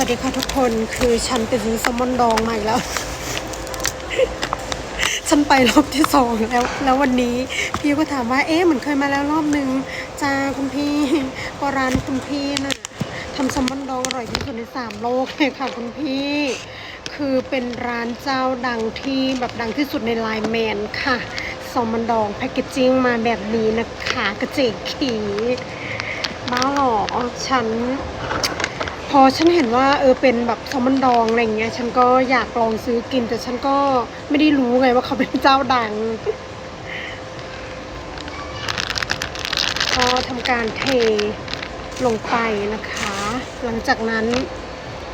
วัสดีค่ะทุกคนคือฉันไปซื้อแซลมอนดองมาอีกแล้ว ฉันไปรอบที่สองแล้ว แล้ววันนี้พี่ก็ถามว่า เอ๊ะเหมือนเคยมาแล้วรอบนึงจ้าคุณพี่ก็ร้านคุณพี่น่ะทำแซลมอนดองอร่อยที่สุดในสามโลกเลยค่ะคุณพี่ คือเป็นร้านเจ้าดังที่แบบดังที่สุดในไลน์แมนค่ะแซลมอนดองแพคเกจจิ้งมาแบบนี้นะคะกระเจกขีบ้าหรอฉัน พอฉันเห็นว่าเออเป็นแบบแซลมอนดองอะไรเงี้ย ฉันก็อยากลองซื้อกิน แต่ฉันก็ไม่ได้รู้ไงว่าเขาเป็นเจ้าดัง ก็ทำการเทลงไปนะคะ หลังจากนั้น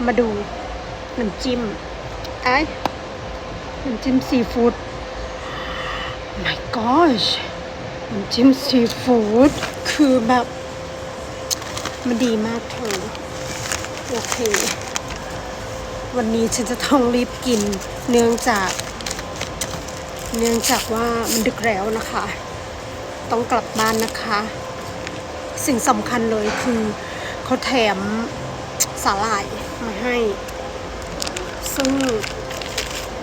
มาดูน้ำจิ้มไอ้น้ำจิ้มซีฟู้ด my gosh น้ำจิ้มซีฟู้ดคือแบบ มันดีมากเธอ โอเค วันนี้ฉันจะต้องรีบกินเนื่องจาก เนื่องจากว่ามันดึกแล้วนะคะ ต้องกลับบ้านนะคะ สิ่งสำคัญเลยคือเขาแถมสาหร่ายมาให้ ซึ่ง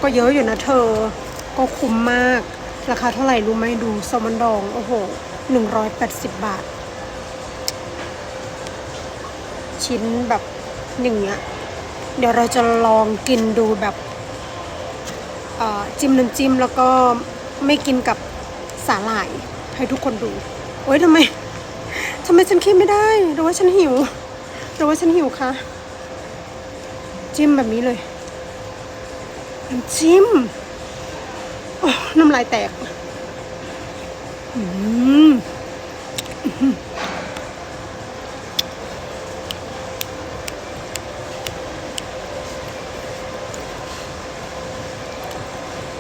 ก็เยอะอยู่นะเธอ ก็คุ้มมาก ราคาเท่าไหร่รู้ไหมดูแซลมอนดอง โอ้โห180บาท ชิ้นแบบ อย่างเงี้ยเดี๋ยวเราจะลองกินดูแบบจิ้มน้ำจิ้มแล้วก็ไม่กินกับสาหร่ายให้ทุกคนดูโอ๊ยทำไมทำไมฉันคิดไม่ได้หรือว่าฉันหิวหรือว่าฉันหิวคะจิ้มแบบนี้เลยน้ำจิ้มโอ้น้ำลายแตกอืม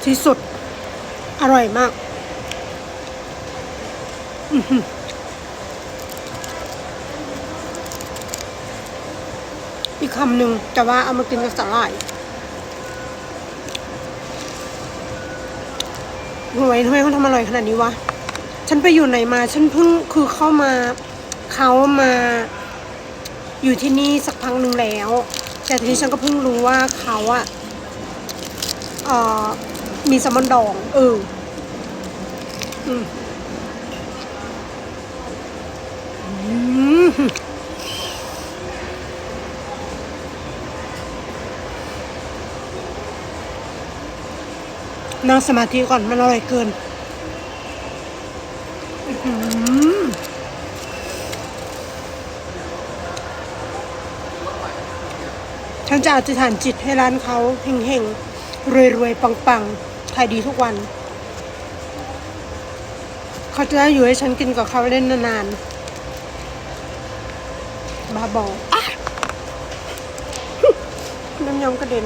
ที่สุด อร่อยมากอีกคำหนึ่งแต่ว่าเอามากินกับสาหร่ายหวยทำไมเขาทำอร่อยขนาดนี้วะ ฉันไปอยู่ไหนมา ฉันเพิ่งคือเข้ามาเขามาอยู่ที่นี่สักพักหนึ่งแล้ว แต่ทีนี้ฉันก็เพิ่งรู้ว่าเขาอะเออ มีแซลมอนดอง เอออืมนั่งสมาธิก่อนมันอร่อยเกินฉันจะอธิษฐานจิตให้ร้านเขาเฮงๆรวยๆปังๆายดีทุกวัน เขาจะอยู่ให้ฉันกินกับเขาเล่นนานๆ บาบอน้ำยำกระเด็น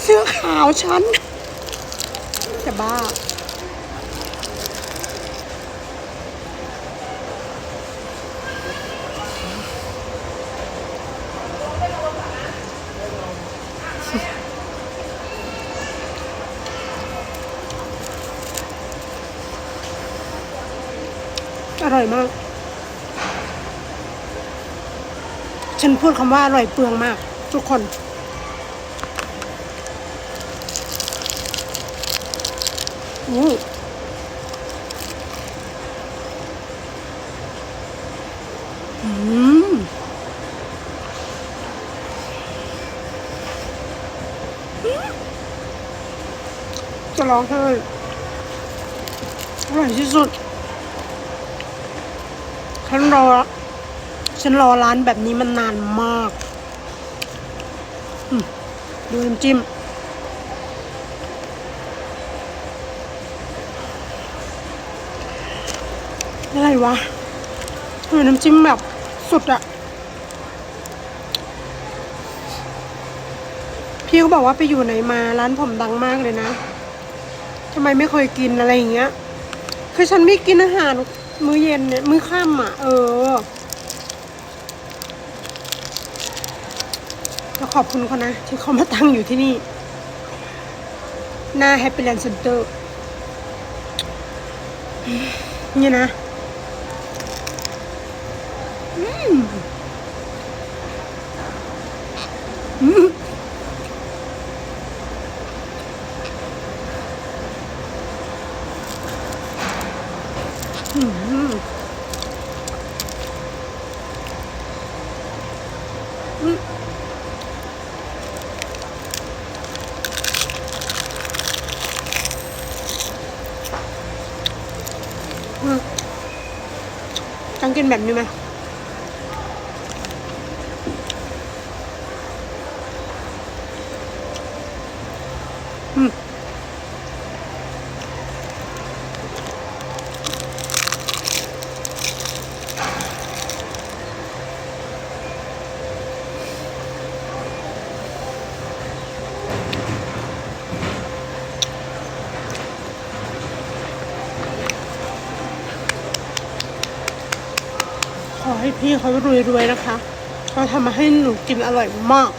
เสื้อขาวฉันจะบ้า อร่อยมาก ฉันพูดคำว่าอร่อยเปลืองมาก ทุกคนอู้อืมจะร้องไห้อร่อยที่สุด ฉันรอ ฉันรอร้านแบบนี้มันนานมากดูน้ำจิ้ม อะไรวะเออน้ำจิ้มแบบสุดอะพี่เขาบอกว่าไปอยู่ไหนมาร้านผมดังมากเลยนะทำไมไม่เคยกินอะไรอย่างเงี้ย คือฉันไม่กินอาหาร มื้อเย็นเนี่ยมื้อค่ำอะ เออก็ขอบคุณเขานะ ที่เขามาตั้งอยู่ที่นี่ หน้า Happy Land Center นี่นะอืมอืมอืมอืมอืม ต้องกินแบบนี้ไหม อให้พี่เขารวยๆนะคะเขาทำมาให้หนูกินอร่อยมาก